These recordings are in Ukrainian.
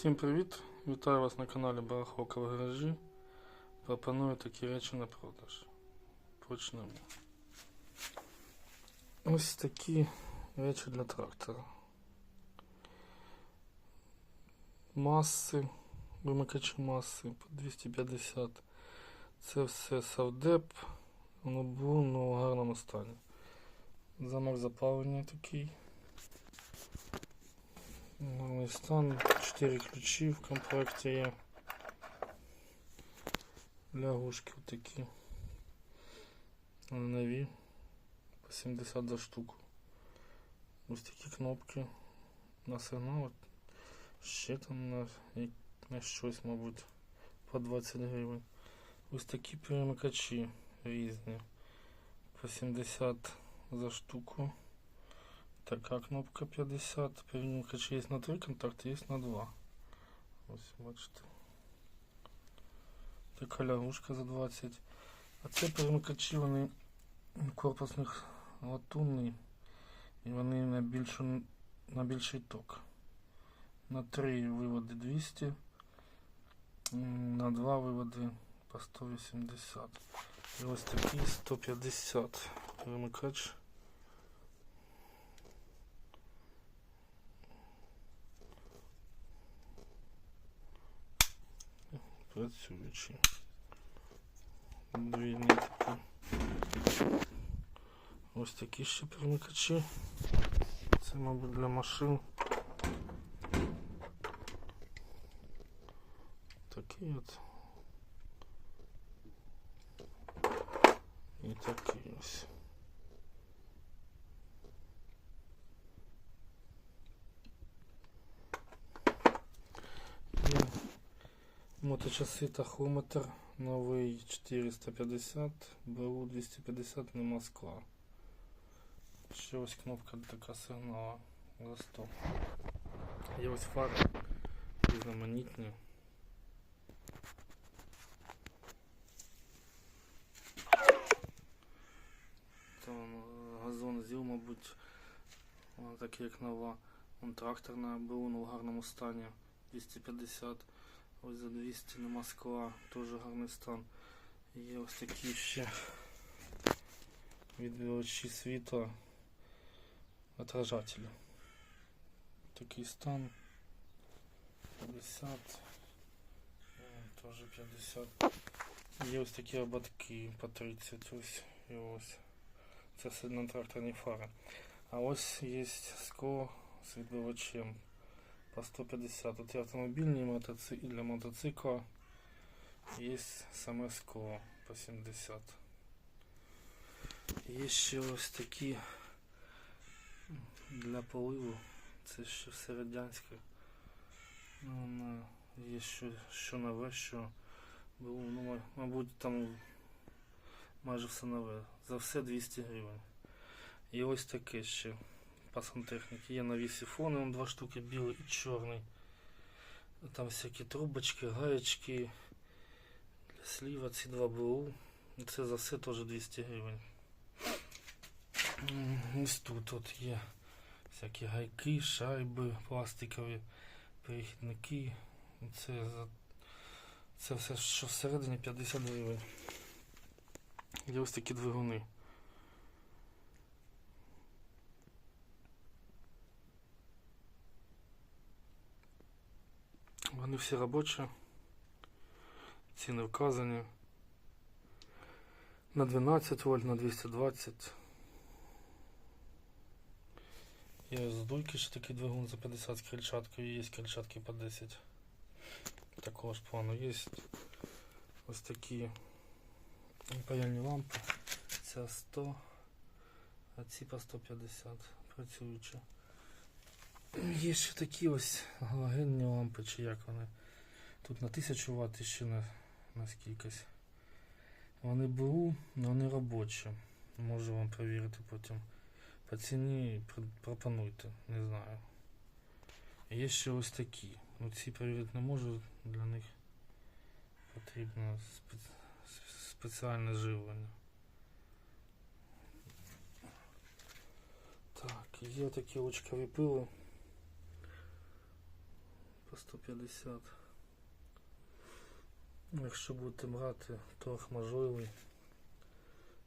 Всім привіт! Вітаю вас на каналі Барахолка в гаражі. Пропоную такі речі на продаж. Почнемо. Ось такі речі для трактора. Маси, вимикачі маси по 250. Це все савдеп. Воно було ну, в гарному стані. Замок запалення такий. Гарний стан, 4 ключі в комплекті є. Лягушки такі. Нові. По 70 за штуку. Ось такі кнопки на сигнал. Ще там на, на щось, мабуть, по 20 гривень. Ось такі перемикачі різні. По 70 за штуку. Така кнопка 50. Перемикач є на 3 контакти, є на 2. Ось, бачите. Така лягушка за 20. А це перемикачі, вони корпусних латунний. І вони на, більшу, на більший ток. На 3 виводи 200. На 2 виводи по 180. І ось такий 150 перемикач. працюючі. Дві нитки. Ось такі ще перемикачі. Це, мабуть, для машин. Такий от. І такий ось. Моточаси тахометр новий 450, БУ 250 нема скла. Ще ось кнопка така сигнала за 100. Є ось фари різноманітні. Там е, газон зіл, мабуть, так як нова. Вон тракторна БУ ну, в гарному стані 250. Ось за 200 нема скла, дуже гарний стан. Є ось такі ще відбивачі світла, отражателі. Такий стан 50, е, теж 50. Є ось такі ободки по 30, ось і ось. Це на тракторні фари. А ось є скло з відбивачем по 150. Тут є автомобільні мотоци... і для мотоцикла. Є саме скло по 70. Є ще ось такі для поливу. Це ще все радянське. Ну. Є що, що нове, що було, ну, мабуть, там майже все нове. За все 200 гривень. І ось таке ще по сантехніці. Є нові сифони, он два штуки білий і чорний. Там всякі трубочки, гаєчки для сліва, ці два БУ. Це за все теж 200 гривень. Ось тут от є всякі гайки, шайби, пластикові перехідники. Це, за... це все, що всередині 50 гривень. Є ось такі двигуни. Вони всі робочі. Ціни вказані. На 12 вольт, на 220. Є з дуйки ще такий двигун за 50 з крильчаткою, є крильчатки по 10. Такого ж плану є. Ось такі паяльні лампи. Ця 100, а ці по 150 працюючі. Є ще такі ось галогенні лампи, чи як вони. Тут на 1000 Вт ще на, на скількись. Вони БУ, але вони робочі. Можу вам перевірити потім. По ціні пр- пропонуйте, не знаю. Є ще ось такі. Ну ці перевірити не можу, для них потрібно спе- спеціальне живлення. Так, є такі лучкові пили. По 150. Якщо будете брати торг мажоровий,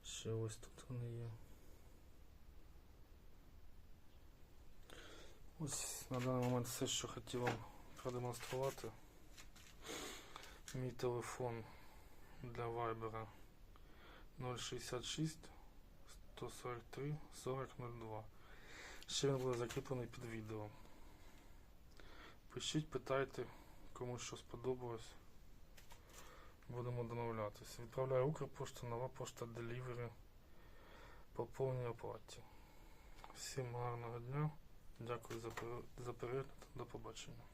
ще ось тут вони є. Ось на даний момент все, що хотів вам продемонструвати. Мій телефон для Viber 066 143 4002. Ще він буде закріплений під відео. Пишіть, питайте, кому що сподобалось. Будемо домовлятися. Відправляю Укрпошта, нова пошта Delivery по повній оплаті. Всім гарного дня. Дякую за перегляд. До побачення.